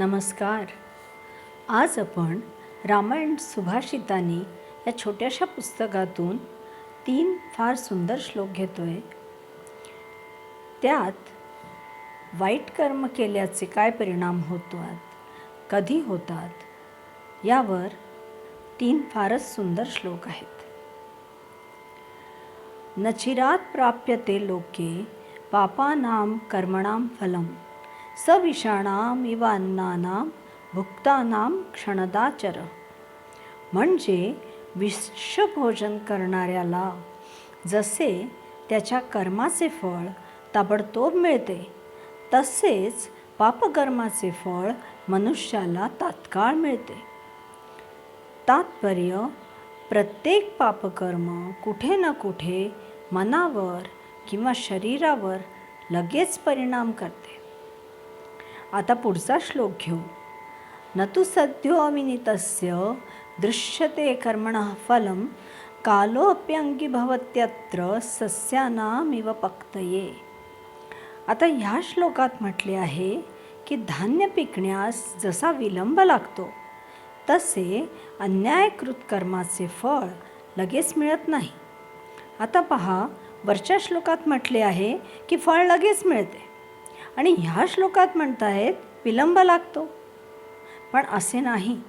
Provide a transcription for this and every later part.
नमस्कार. आज आपण रामायण सुभाषिताने या छोट्याशा पुस्तकातून तीन फार सुंदर श्लोक घेतोय. त्यात वाईट कर्म केल्याचे काय परिणाम होतात कधी होतात यावर तीन फारच सुंदर श्लोक आहेत. नचिरात प्राप्यते लोके पापानाम कर्मणां फलम. सविषाणाम इव अन्नानां भुक्तानां क्षणदाचर. म्हणजे विषभोजन करणाऱ्याला जसे त्याच्या कर्माचे फळ ताबडतोब मिळते तसेच पापकर्माचे फळ मनुष्याला तात्काळ मिळते. तात्पर्य प्रत्येक पापकर्म कुठे ना कुठे मनावर किंवा शरीरावर लगेच परिणाम करते. आता पुढचा श्लोक घेऊ. न तु सद्योविनितस्य दृश्यते कर्मणः फलं कालोऽप्यङ्गी भवत्यत्र सस्यानामिव पक्तये. आता ह्या श्लोकात म्हटले आहे की धान्य पिकण्यास जसा विलंब लागतो तसे अन्यायकृत कर्माचे फळ लगेच मिळत नाही. आता पहा वरच्या श्लोकात म्हटले आहे की फळ लगेच मिळते. आणि ह्या श्लोकात म्हणतायत विलंब लागतो. पण असे नाही.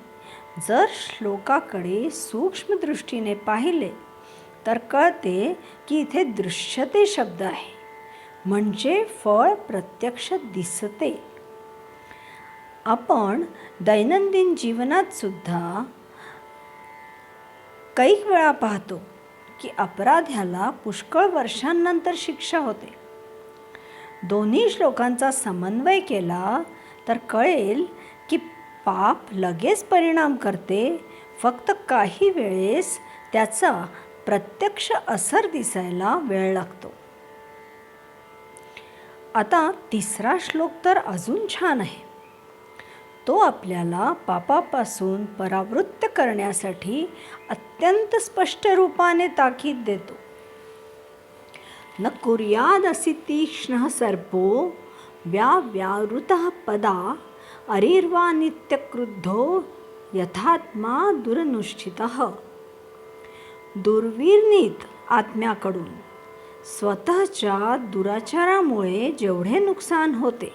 जर श्लोकाकडे सूक्ष्मदृष्टीने पाहिले तर कळते की इथे दृश्यते शब्द आहे. म्हणजे फळ प्रत्यक्ष दिसते. आपण दैनंदिन जीवनात सुद्धा कैक वेळा पाहतो की अपराध्याला पुष्कळ वर्षांनंतर शिक्षा होते. दोन्ही श्लोकांचा समन्वय केला तर कळेल की पाप लगेच परिणाम करते. फक्त काही वेळेस त्याचा प्रत्यक्ष असर दिसायला वेळ लागतो. आता तिसरा श्लोक तर अजून छान आहे. तो आपल्याला पापापासून परावृत्त करण्यासाठी अत्यंत स्पष्ट रूपाने ताकीद देतो. न कुर्यादसि तीक्ष्णः सर्पो व्याव्यावृतः पदा अरिर्वा नित्यक्रुद्धो यथात्मा दुरनुष्ठितः। दुर्विनीत आत्म्याकडून स्वतःच्या दुराचारामुळे जेवढे नुकसान होते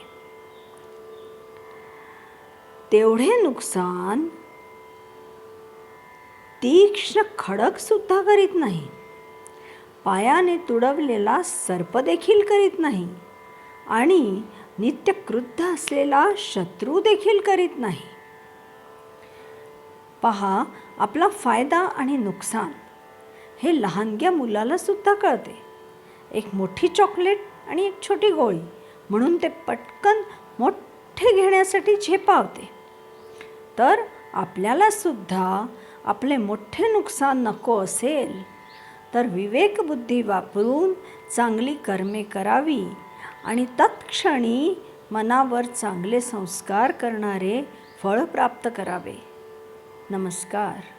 तेवढे नुकसान तीक्ष्ण खडक सुद्धा करीत नाही. पायाने तुडवलेला सर्प देखील करीत नाही आणि नित्यक्रुद्ध असलेला शत्रू देखील करीत नाही. पहा आपला फायदा आणि नुकसान हे लहानग्या मुलाला सुद्धा कळते. एक मोठी चॉकलेट आणि एक छोटी गोळी म्हणून ते पटकन मोठे घेण्यासाठी झेपावते. तर आपल्याला सुद्धा आपले मोठे नुकसान नको असेल तर विवेकबुद्धी वापरून चांगली कर्मे करावी आणि तत्क्षणी मनावर चांगले संस्कार करणारे फळ प्राप्त करावे. नमस्कार.